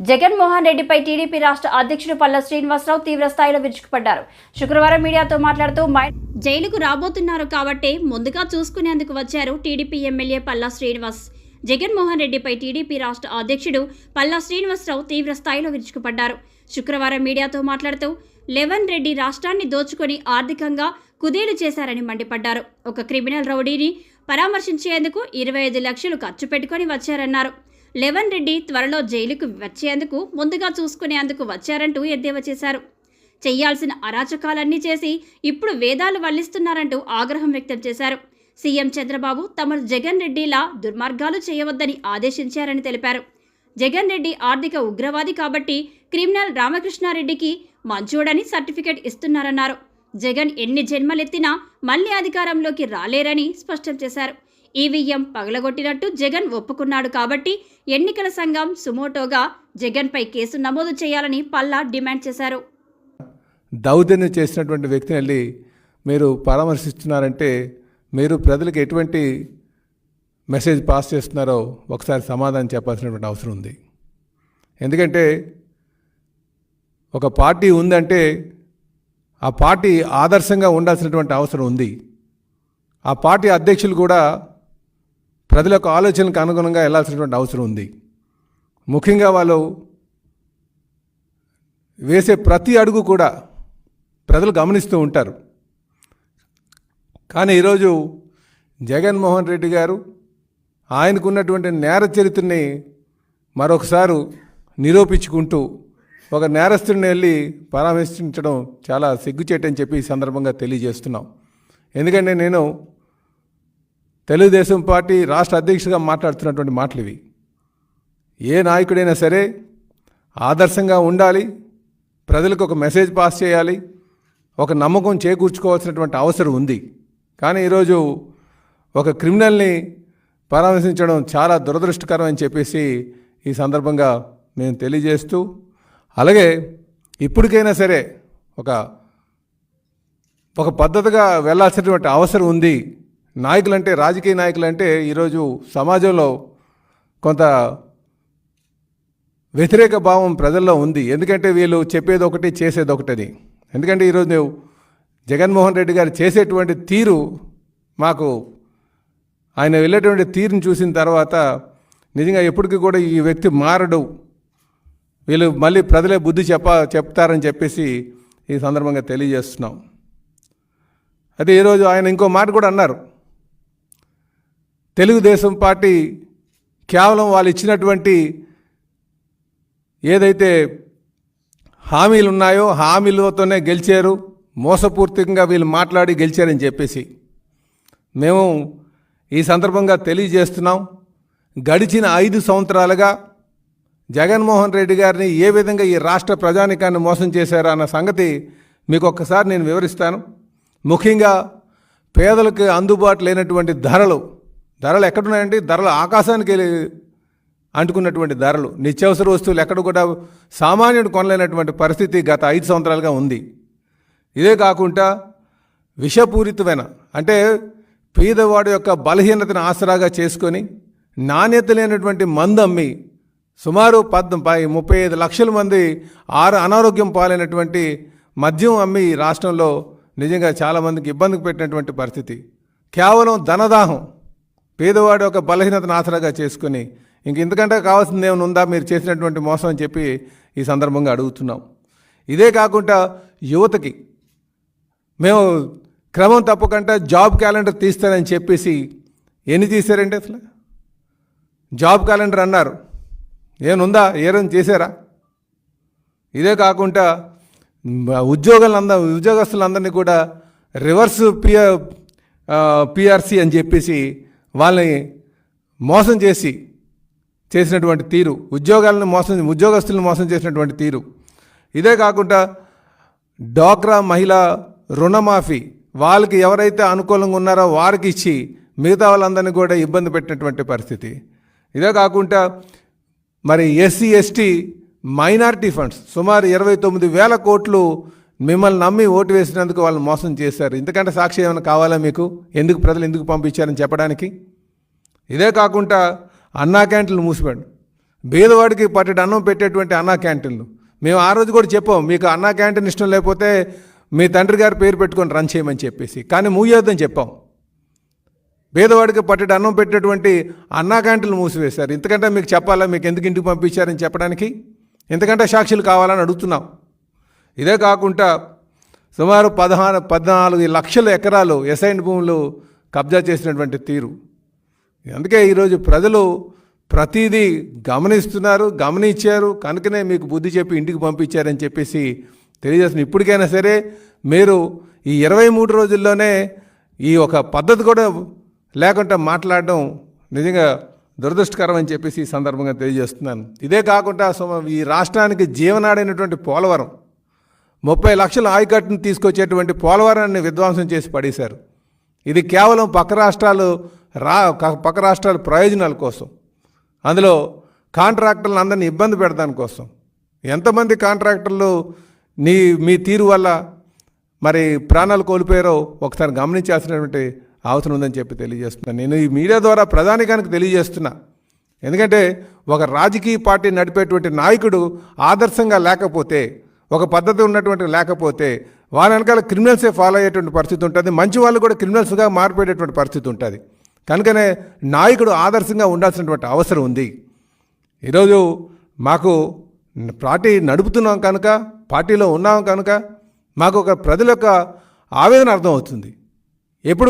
జగన్మోహన్ రెడ్డిపై టీడీపీ రాష్ట్ర అధ్యక్షుడు పల్ల శ్రీనివాసరావు తీవ్ర స్థాయిలో విరుచుకుపడ్డారు. శుక్రవారం మీడియాతో మాట్లాడుతూ మై- జైలుకు రాబోతున్నారు కాబట్టే ముందుగా చూసుకునేందుకు వచ్చారు టీడీపీ ఎమ్మెల్యే పల్లా శ్రీనివాస్. జగన్మోహన్ రెడ్డిపై టీడీపీ రాష్ట్ర అధ్యక్షుడు పల్లా శ్రీనివాసరావు తీవ్ర స్థాయిలో విరుచుకుపడ్డారు. శుక్రవారం మీడియాతో మాట్లాడుతూ లెవన్ రెడ్డి రాష్ట్రాన్ని దోచుకొని ఆర్థికంగా కుదేలు చేశారని మండిపడ్డారు. ఒక క్రిమినల్ రౌడీని పరామర్శించేందుకు ఇరవై ఐదు లక్షలు ఖర్చు పెట్టుకొని వచ్చారన్నారు. లెవన్ రెడ్డి త్వరలో జైలుకు వచ్చేందుకు ముందుగా చూసుకునేందుకు వచ్చారంటూ ఎద్దేవా చేశారు. చేయాల్సిన అరాచకాలన్నీ చేసి ఇప్పుడు వేదాలు వల్లిస్తున్నారంటూ ఆగ్రహం వ్యక్తం చేశారు. సీఎం చంద్రబాబు తమను జగన్ రెడ్డిలా దుర్మార్గాలు చేయవద్దని ఆదేశించారని తెలిపారు. జగన్ రెడ్డి ఆర్థిక ఉగ్రవాది కాబట్టి క్రిమినల్ రామకృష్ణారెడ్డికి మంచోడని సర్టిఫికెట్ ఇస్తున్నారన్నారు. జగన్ ఎన్ని జన్మలెత్తినా మళ్ళీ అధికారంలోకి రాలేరని స్పష్టం చేశారు. ఈవీఎం పగలగొట్టినట్టు జగన్ ఒప్పుకున్నాడు కాబట్టి ఎన్నికల సంఘం సుమోటోగా జగన్పై కేసు నమోదు చేయాలని పల్లా డిమాండ్ చేశారు. దౌర్జన్యం చేసినటువంటి వ్యక్తిని వెళ్ళి మీరు పరామర్శిస్తున్నారంటే మీరు ప్రజలకు ఎటువంటి మెసేజ్ పాస్ చేస్తున్నారో ఒకసారి సమాధానం చెప్పాల్సినటువంటి అవసరం ఉంది. ఎందుకంటే ఒక పార్టీ ఉందంటే ఆ పార్టీ ఆదర్శంగా ఉండాల్సినటువంటి అవసరం ఉంది. ఆ పార్టీ అధ్యక్షులు కూడా ప్రజల యొక్క ఆలోచనకు అనుగుణంగా వెళ్ళాల్సినటువంటి అవసరం ఉంది. ముఖ్యంగా వాళ్ళు వేసే ప్రతి అడుగు కూడా ప్రజలు గమనిస్తూ ఉంటారు. కానీ ఈరోజు జగన్మోహన్ రెడ్డి గారు ఆయనకున్నటువంటి నేర చరిత్రని మరొకసారి నిరూపించుకుంటూ ఒక నేరస్తుడిని వెళ్ళి పరామర్శించడం చాలా సిగ్గుచేటని చెప్పి ఈ సందర్భంగా తెలియజేస్తున్నాం. ఎందుకంటే నేను తెలుగుదేశం పార్టీ రాష్ట్ర అధ్యక్షుడిగా మాట్లాడుతున్నటువంటి మాటలు ఇవి. ఏ నాయకుడైనా సరే ఆదర్శంగా ఉండాలి ప్రజలకు ఒక మెసేజ్ పాస్ చేయాలి ఒక నమ్మకం చేకూర్చుకోవాల్సినటువంటి అవసరం ఉంది. కానీ ఈరోజు ఒక క్రిమినల్ని పరామర్శించడం చాలా దురదృష్టకరం అని చెప్పేసి ఈ సందర్భంగా మేము తెలియజేస్తూ అలాగే ఇప్పటికైనా సరే ఒక ఒక పద్ధతిగా వెళ్ళాల్సినటువంటి అవసరం ఉంది. నాయకులంటే రాజకీయ నాయకులంటే ఈరోజు సమాజంలో కొంత వ్యతిరేక భావం ప్రజల్లో ఉంది. ఎందుకంటే వీళ్ళు చెప్పేది ఒకటి చేసేది ఒకటిది. ఎందుకంటే ఈరోజు నువ్వు జగన్మోహన్ రెడ్డి గారు చేసేటువంటి తీరు మాకు ఆయన వెళ్ళేటువంటి తీరుని చూసిన తర్వాత నిజంగా ఎప్పటికీ కూడా ఈ వ్యక్తి మారడు. వీళ్ళు మళ్ళీ ప్రజలే బుద్ధి చెప్ప చెప్తారని చెప్పేసి ఈ సందర్భంగా తెలియజేస్తున్నాం. అదే ఈరోజు ఆయన ఇంకో మాట కూడా అన్నారు. తెలుగుదేశం పార్టీ కేవలం వాళ్ళు ఇచ్చినటువంటి ఏదైతే హామీలు ఉన్నాయో హామీలతోనే గెలిచారు మోసపూర్తికంగా వీళ్ళు మాట్లాడి గెలిచారని చెప్పేసి మేము ఈ సందర్భంగా తెలియజేస్తున్నాం. గడిచిన ఐదు సంవత్సరాలుగా జగన్మోహన్ రెడ్డి గారిని ఏ విధంగా ఈ రాష్ట్ర ప్రజానికాన్ని మోసం చేశారు అన్న సంగతి మీకు ఒక్కసారి నేను వివరిస్తాను. ముఖ్యంగా పేదలకు అందుబాటు లేనటువంటి ధరలు ధరలు ఎక్కడున్నాయండి ధరలు ఆకాశానికి వెళ్ళి అంటుకున్నటువంటి ధరలు. నిత్యావసర వస్తువులు ఎక్కడ కూడా సామాన్యుడు కొనలేనటువంటి పరిస్థితి గత ఐదు సంవత్సరాలుగా ఉంది. ఇదే కాకుండా విషపూరితమైన అంటే పేదవాడి యొక్క బలహీనతను ఆసరాగా చేసుకొని నాణ్యత లేనటువంటి మందు అమ్మి సుమారు పద్ పై ముప్పై ఐదు లక్షల మంది ఆరు అనారోగ్యం పాలైనటువంటి మద్యం అమ్మి ఈ రాష్ట్రంలో నిజంగా చాలామందికి ఇబ్బందికి పెట్టినటువంటి పరిస్థితి. కేవలం ధనదాహం. పేదవాడు ఒక బలహీనతను ఆసరాగా చేసుకొని ఇంక ఇంతకంటే కావాల్సింది ఏమైనా ఉందా? మీరు చేసినటువంటి మోసం అని చెప్పి ఈ సందర్భంగా అడుగుతున్నాం. ఇదే కాకుండా యువతకి మేము క్రమం తప్పకుండా జాబ్ క్యాలెండర్ తీస్తానని చెప్పేసి ఎన్ని తీశారండి అసలు? జాబ్ క్యాలెండర్ అన్నారు. ఏముందా ఏమైనా చేశారా? ఇదే కాకుండా ఉద్యోగులంద ఉద్యోగస్తులందరినీ కూడా రివర్స్ పిఆర్ పిఆర్సీ అని చెప్పేసి వాళ్ళని మోసం చేసి చేసినటువంటి తీరు ఉద్యోగాలను మోసం ఉద్యోగస్తులను మోసం చేసినటువంటి తీరు. ఇదే కాకుండా డ్వాక్రా మహిళా రుణమాఫీ వాళ్ళకి ఎవరైతే అనుకూలంగా ఉన్నారో వారికి ఇచ్చి మిగతా వాళ్ళందరినీ కూడా ఇబ్బంది పెట్టినటువంటి పరిస్థితి. ఇదే కాకుండా మరి ఎస్సీ ఎస్టీ మైనారిటీ ఫండ్స్ సుమారు ఇరవై తొమ్మిది వేల కోట్లు మిమ్మల్ని నమ్మి ఓటు వేసినందుకు వాళ్ళు మోసం చేశారు. ఇంతకంటే సాక్షి ఏమైనా కావాలా మీకు? ఎందుకు ప్రజలు ఎందుకు పంపించారని చెప్పడానికి? ఇదే కాకుండా అన్నా క్యాంటీన్లు మూసిపోయాడు బీదవాడికి పట్టెడు అన్నం పెట్టేటువంటి అన్నా క్యాంటీన్లు. మేము ఆ రోజు కూడా చెప్పాం మీకు అన్నా క్యాంటీన్ ఇష్టం లేకపోతే మీ తండ్రి గారి పేరు పెట్టుకొని రన్ చేయమని చెప్పేసి. కానీ మూయొద్దని చెప్పాం. పేదవాడికి పట్టెడు అన్నం పెట్టేటువంటి అన్నా క్యాంటీన్లు మూసివేశారు. ఇంతకంటే మీకు చెప్పాలా మీకు ఎందుకు ఇంటికి పంపించారని చెప్పడానికి? ఎందుకంటే సాక్షులు కావాలని అడుగుతున్నాం. ఇదే కాకుండా సుమారు పదహారు పద్నాలుగు లక్షల ఎకరాలు ఎసైన్ భూములు కబ్జా చేసినటువంటి తీరు. అందుకే ఈరోజు ప్రజలు ప్రతిదీ గమనిస్తున్నారు గమనించారు. కనుకనే మీకు బుద్ధి చెప్పి ఇంటికి పంపించారని చెప్పేసి తెలియజేస్తున్న ఇప్పటికైనా సరే మీరు ఈ ఇరవై మూడు రోజుల్లోనే ఈ ఒక పద్ధతి కూడా లేకుండా మాట్లాడడం నిజంగా దురదృష్టకరం అని చెప్పేసి ఈ సందర్భంగా తెలియజేస్తున్నాను. ఇదే కాకుండా సుమ- ఈ రాష్ట్రానికి జీవనాడైనటువంటి పోలవరం ముప్పై లక్షల ఆయకట్టును తీసుకొచ్చేటువంటి పోలవరాన్ని విధ్వంసం చేసి పడేశారు. ఇది కేవలం పక్క రాష్ట్రాలు రా పక్క రాష్ట్రాల ప్రయోజనాల కోసం. అందులో కాంట్రాక్టర్లను అందరినీ ఇబ్బంది పెడదాని కోసం. ఎంతమంది కాంట్రాక్టర్లు నీ మీ తీరు వల్ల మరి ప్రాణాలు కోల్పోయారో ఒకసారి గమనించాల్సినటువంటి అవసరం ఉందని చెప్పి తెలియజేస్తున్నాను నేను ఈ మీడియా ద్వారా ప్రధానికానికి తెలియజేస్తున్నా. ఎందుకంటే ఒక రాజకీయ పార్టీ నడిపేటువంటి నాయకుడు ఆదర్శంగా లేకపోతే ఒక పద్ధతి ఉన్నటువంటి లేకపోతే వారి వెనకాల క్రిమినల్సే ఫాలో అయ్యేటువంటి పరిస్థితి ఉంటుంది. మంచి వాళ్ళు కూడా క్రిమినల్స్గా మారిపోయేటటువంటి పరిస్థితి ఉంటుంది. కనుకనే నాయకుడు ఆదర్శంగా ఉండాల్సినటువంటి అవసరం ఉంది. ఈరోజు మాకు పార్టీ నడుపుతున్నాం కనుక పార్టీలో ఉన్నాం కనుక మాకు ఒక ప్రజల యొక్క ఆవేదన అర్థమవుతుంది. ఎప్పుడు